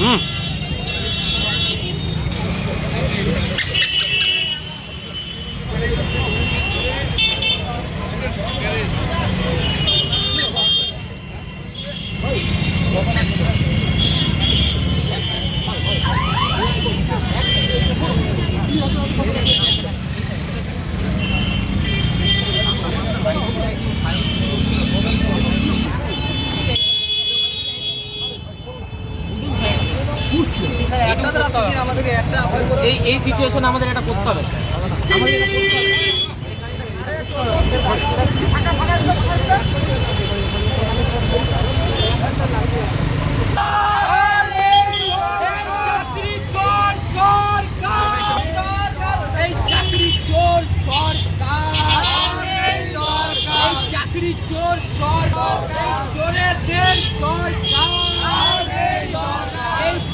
嗯。এই এই সিচুয়েশনে আমাদের এটা করতে হবে চাকরি চোর সরকার। চোরেদের সরকার।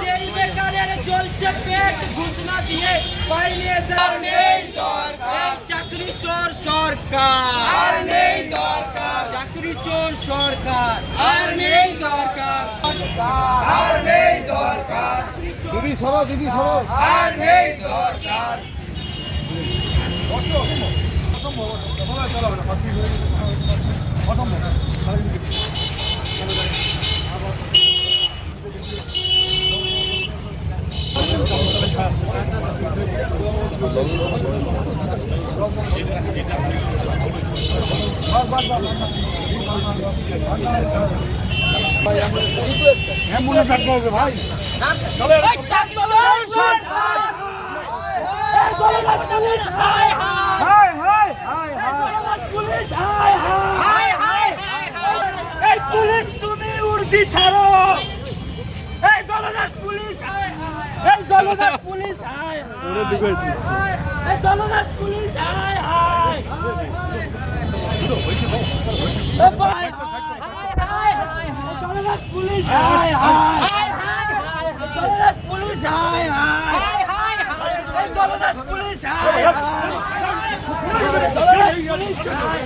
যেই বেকারের চলছে পেট ঘুষ না দিয়ে পাইলে স্যার নেই। দরকার। চাকরি চোর সরকার। আর নেই দরকার। চাকরি চোর সরকার। আর নেই দরকার। আর নেই দরকার। দিদি সরো দিদি সরো। আর নেই দরকার। ডাকতে হবে ভাই এই চাকরি চোর সরকার এই গরিবের পুলিশ হাই হাই হাই হাই হাই হাই গরিবের পুলিশ হাই হাই হাই হাই এই পুলিশ তুমি উর্দি ছাড়ো এই দলদাস পুলিশ হাই হাই এই দলদাস পুলিশ হাই হাই এই দলদাস পুলিশ হাই হাই এই ভাই হাই হাই দলদাস পুলিশ হাই হাই দলদাস পুলিশ হাই হাই এই দলদাস পুলিশ হাই হাই দলদাস পুলিশ হাই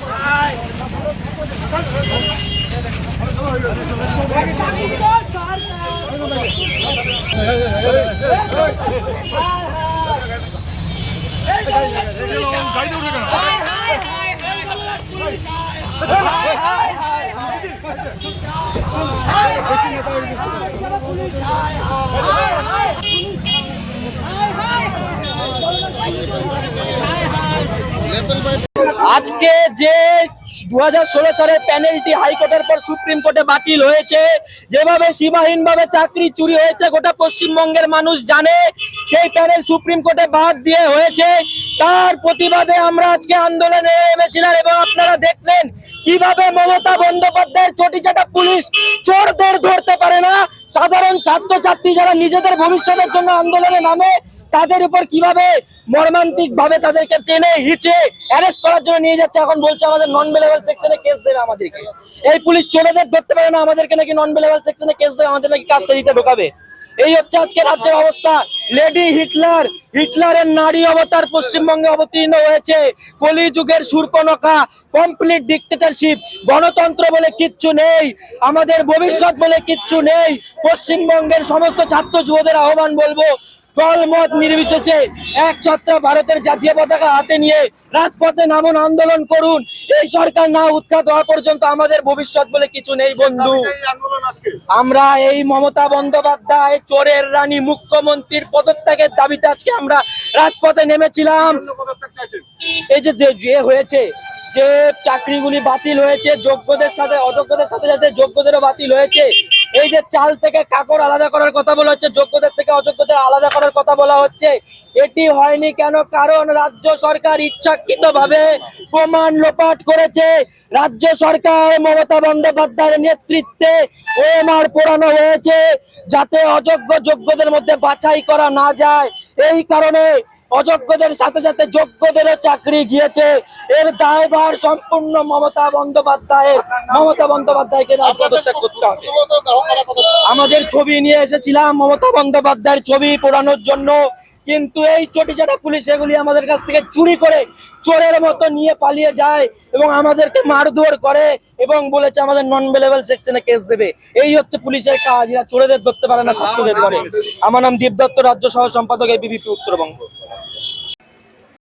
হাই আজকে যে দু সালের প্যানেলটি হাইকোর্টের পর সুপ্রিম কোর্টে বাতিল হয়েছে। যেভাবে সীমাহীন ভাবে চাকরি চুরি হয়েছে, গোটা পশ্চিমবঙ্গের মানুষ জানে, সেই প্যানেল সুপ্রিম কোর্টে বাদ দিয়ে হয়েছে। তার প্রতিবাদে আমরা আজকে আন্দোলনে নেমেছিলাম এবং আপনারা দেখলেন কীভাবে মমতা বন্দ্যোপাধ্যায়ের চটিচাটা পুলিশ চোরদের ধরতে পারে না। সাধারণ ছাত্রছাত্রী যারা নিজেদের ভবিষ্যতের জন্য আন্দোলনে নামে তাদের উপর কীভাবে মর্মান্তিক ভাবে তাদেরকে টেনে হিচে অ্যারেস্ট করার জন্য নিয়ে যাচ্ছে, এখন বলছে আমাদের নন বেলেবল সেকশনে কেস দেবে আমাদেরকে। এই পুলিশ চোরেদের ধরতে পারে না, আমাদেরকে নাকি নন বেলেবল সেকশনে কেস দেবে, আমাদের নাকি কাজটা দিতে ঢোকাবে। এই হচ্ছে আজকে রাজ্যের অবস্থা। লেডি হিটলার হিটলারের নারী অবতার পশ্চিমবঙ্গে অবতীর্ণ হয়েছে। কলিযুগের সূর্পনখা কমপ্লিট ডিক্টেটরশিপ গণতন্ত্র বলে কিচ্ছু নেই, আমাদের ভবিষ্যৎ বলে কিচ্ছু নেই। পশ্চিমবঙ্গের সমস্ত ছাত্র যুবদের আহ্বান বলব দলমত নির্বিশেষে এক ছত্র ভারতের জাতীয় পতাকা হাতে নিয়ে রাজপথে নামুন, আন্দোলন করুন। এই সরকার না উৎখাত হওয়া পর্যন্ত আমাদের ভবিষ্যৎ বলে কিছু নেই, বন্ধু। আমরা এই মমতা বন্দ্যোপাধ্যায়, চোরের রানী, মুখ্যমন্ত্রীর পদত্যাগের দাবিতে আজকে আমরা রাজপথে নেমেছিলাম। এই যে, যে- হয়েছে, যে চাকরিগুলি বাতিল হয়েছে, যোগ্যদের সাথে, অযোগ্যদের সাথে সাথে যোগ্যদেরও বাতিল হয়েছে এই যে চাল থেকে কাকড় আলাদা করার কথা বলা হচ্ছে, যোগ্যদের থেকে অযোগ্যদের আলাদা করার কথা বলা হচ্ছে, এটি হয়নি কেন? কারণ রাজ্য সরকার ইচ্ছাকৃত ভাবে প্রমাণ লোপাট করেছে। রাজ্য সরকার মমতা বন্দ্যোপাধ্যায়ের নেতৃত্বে ওএমআর পোড়ানো হয়েছে, যাতে অযোগ্য যোগ্যদের মধ্যে বাছাই করা না যায়। এই কারণে অযোগ্যদের সাথে সাথে যোগ্যদেরও চাকরি গিয়েছে। এর দায়ভার সম্পূর্ণ মমতা বন্দ্যোপাধ্যায়ের। মমতা বন্দ্যোপাধ্যায়কে পদত্যাগ করতে হবে। আমাদের ছবি নিয়ে এসেছিলাম মমতা বন্দ্যোপাধ্যায়ের ছবি পোড়ানোর জন্য। কিন্তু এই চটিচাটা পুলিশ এগুলি আমাদের কাছ থেকে চুরি করে চোরের মতো নিয়ে পালিয়ে যায় এবং আমাদেরকে মারধর করে এবং বলেছে আমাদের নন বেলেবল সেকশনে কেস দেবে। এই হচ্ছে পুলিশের কাজ। এরা চোরেদের ধরতে পারে না ছাত্রদের ধরে। আমার নাম দীপ দত্ত রাজ্য সহ সম্পাদক এবিপি উত্তরবঙ্গ।